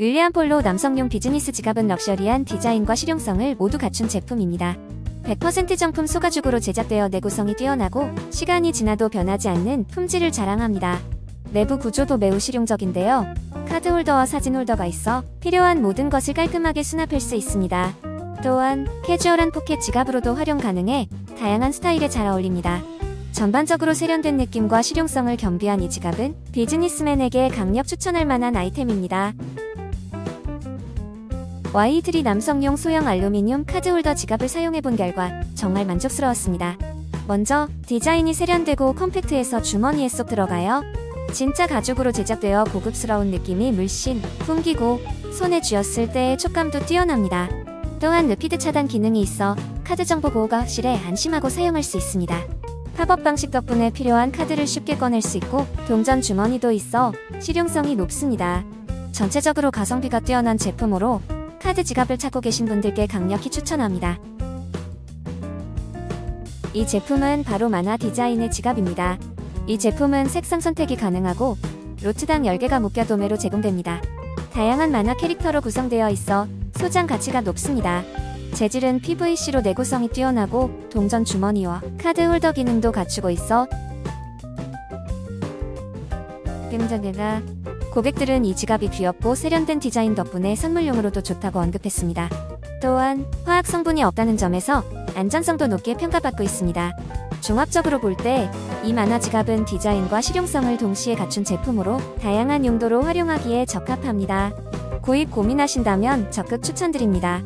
윌리엄 폴로 남성용 비즈니스 지갑은 럭셔리한 디자인과 실용성을 모두 갖춘 제품입니다. 100% 정품 소가죽으로 제작되어 내구성이 뛰어나고 시간이 지나도 변하지 않는 품질을 자랑합니다. 내부 구조도 매우 실용적인데요. 카드 홀더와 사진 홀더가 있어 필요한 모든 것을 깔끔하게 수납할 수 있습니다. 또한 캐주얼한 포켓 지갑으로도 활용 가능해 다양한 스타일에 잘 어울립니다. 전반적으로 세련된 느낌과 실용성을 겸비한 이 지갑은 비즈니스맨에게 강력 추천할 만한 아이템입니다. 와이드리 남성용 소형 알루미늄 카드 홀더 지갑을 사용해 본 결과 정말 만족스러웠습니다. 먼저 디자인이 세련되고 컴팩트해서 주머니에 쏙 들어가요. 진짜 가죽으로 제작되어 고급스러운 느낌이 물씬 풍기고 손에 쥐었을 때의 촉감도 뛰어납니다. 또한 르피드 차단 기능이 있어 카드 정보 보호가 확실해 안심하고 사용할 수 있습니다. 팝업 방식 덕분에 필요한 카드를 쉽게 꺼낼 수 있고 동전 주머니도 있어 실용성이 높습니다. 전체적으로 가성비가 뛰어난 제품으로 카드 지갑을 찾고 계신 분들께 강력히 추천합니다. 이 제품은 바로 만화 디자인의 지갑입니다. 이 제품은 색상 선택이 가능하고 로트당 10개가 묶여 도매로 제공됩니다. 다양한 만화 캐릭터로 구성되어 있어 소장 가치가 높습니다. 재질은 PVC로 내구성이 뛰어나고 동전 주머니와 카드 홀더 기능도 갖추고 있어 끔적이가 고객들은 이 지갑이 귀엽고 세련된 디자인 덕분에 선물용으로도 좋다고 언급했습니다. 또한 화학 성분이 없다는 점에서 안전성도 높게 평가받고 있습니다. 종합적으로 볼 때 이 만화 지갑은 디자인과 실용성을 동시에 갖춘 제품으로 다양한 용도로 활용하기에 적합합니다. 구입 고민하신다면 적극 추천드립니다.